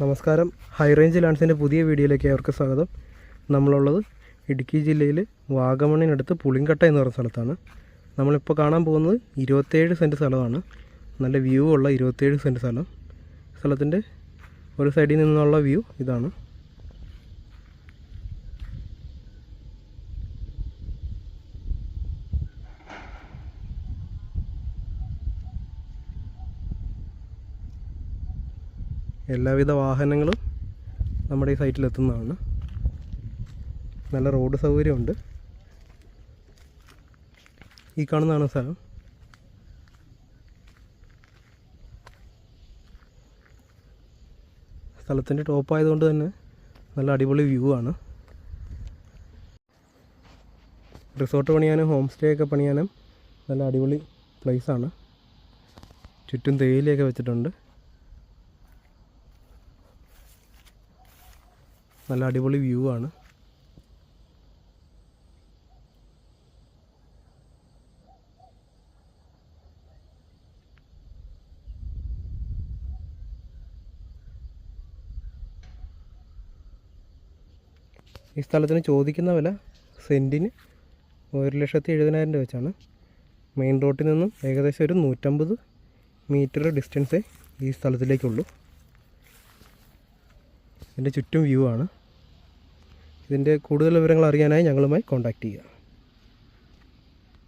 നമസ്കാരം. High range ലാൻഡ്സിന്റെ പുതിയ വീഡിയോയിലേക്ക് അവർക്ക് സ്വാഗതം. നമ്മളുള്ളത് ഇടുക്കി ജില്ലയിൽ വാഗമണ്ണിനടുത്ത് പുളിങ്കട്ട എന്ന് പറയുന്ന സ്ഥലത്താണ്. നമ്മളിപ്പോൾ കാണാൻ പോകുന്നത് ഇരുപത്തേഴ് സെന്റ് സ്ഥലമാണ്. നല്ല വ്യൂ ഉള്ള ഇരുപത്തേഴ് സെന്റ് സ്ഥലം. സ്ഥലത്തിന്റെ ഒരു സൈഡിൽ നിന്നുള്ള വ്യൂ ഇതാണ്. എല്ലാവിധ വാഹനങ്ങളും നമ്മുടെ ഈ സൈറ്റിൽ എത്തുന്നതാണ് നല്ല റോഡ് സൗകര്യമുണ്ട്. ഈ കാണുന്നതാണ് സ്ഥലം. സ്ഥലത്തിന്റെ ടോപ്പ് ആയതുകൊണ്ട് തന്നെ നല്ല അടിപൊളി വ്യൂ ആണ്. റിസോർട്ട് പണിയാനും ഹോം സ്റ്റേ ഒക്കെ പണിയാനും നല്ല അടിപൊളി പ്ലേസാണ് ചുറ്റും തേയിലയൊക്കെ വെച്ചിട്ടുണ്ട്. നല്ല അടിപൊളി വ്യൂ ആണ്. ഈ സ്ഥലത്തിന് ചോദിക്കുന്ന വില സെന്റിന് ഒരു ലക്ഷത്തി എഴുപതിനായിരം രൂപ വെച്ചാണ്. മെയിൻ റോഡിൽ നിന്നും ഏകദേശം ഒരു നൂറ്റമ്പത് മീറ്റർ ഡിസ്റ്റൻസേ ഈ സ്ഥലത്തിലേക്കുള്ളൂ. ഇതിന്റെ ചുറ്റും വ്യൂ ആണ്. ഇതിന്റെ കൂടുതൽ വിവരങ്ങൾ അറിയാനായി ഞങ്ങളുമായി കോൺടാക്റ്റ് ചെയ്യുക.